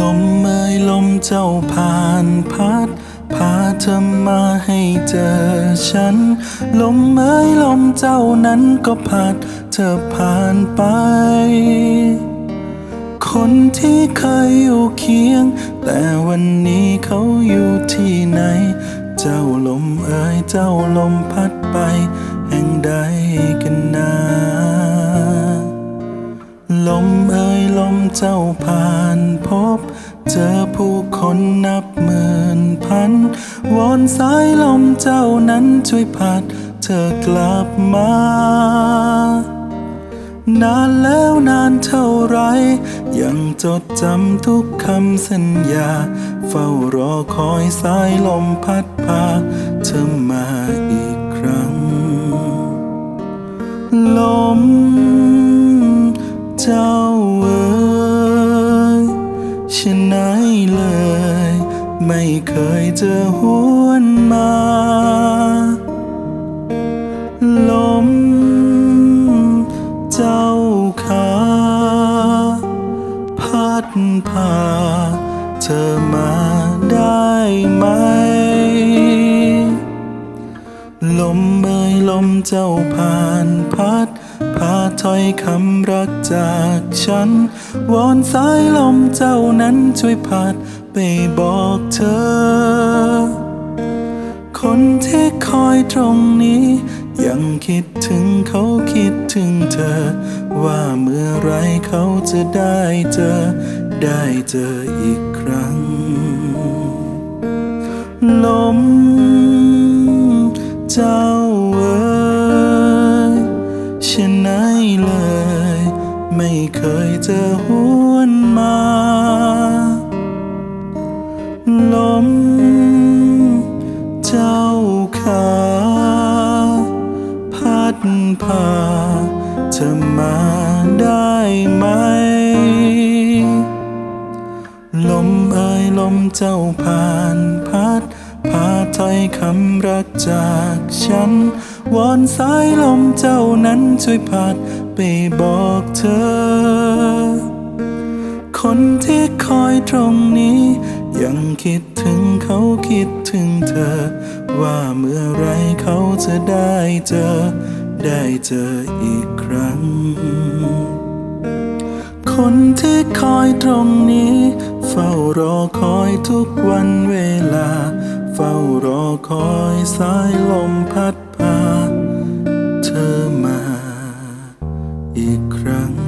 ลมเมยลมเจ้าผ่านพัดพาเธอมาให้เจอฉัน ลมเอ้ยลมเจ้านั้นก็พัดเธอผ่านไป คนที่เคยอยู่เคียง แต่วันนี้เขาอยู่ที่ไหน เจ้าลมเอ่ยเจ้าลมพัดไป แห่งใดกันนาลมเอ่ยลมเจ้าผ่านพบ เจอผู้คนนับหมื่นพัน วอนสายลมเจ้านั้นช่วยพัดเธอกลับมา นานแล้วนานเท่าไร ยังจดจำทุกคำสัญญา เฝ้ารอคอยสายลมพัดพาเธอมาอีกครั้ง ลมเจ้าเอ๋ยฉันไหนเลย ไม่เคยเจอหวนมา ลมเจ้าขาพัดพาเธอมาได้ไหม ลมเอ่ยลมเจ้าผ่านพัดพาถ้อยคำรักจากฉัน วอนสายลมเจ้านั้นช่วยพัด ไปบอกเธอ คนที่คอยตรงนี้ ยังคิดถึงเขาคิดถึงเธอ ว่าเมื่อไรเขาจะได้เจอ ได้เจออีกครั้ง ลมเจ้าเอ๋ยฉันไหนเลย ไม่เคยเจอหว พาเธอมาได้ไหม ลมอ่ยลมเจ้าผ่านพัด พาถ้อยคำรักจากฉัน วอนสายลมเจ้านั้นช่วยพัดไปบอกเธอ คนที่คอยตรงนี้ ยังคิดถึงเขาคิดถึงเธอ ว่าเมื่อไรเขาจะได้เจอ ได้เจออีกครั้ง คนที่คอยตรงนี้ เฝ้ารอคอยทุกวันเวลา เฝ้ารอคอยสายลมพัดพา เธอมาอีกครั้ง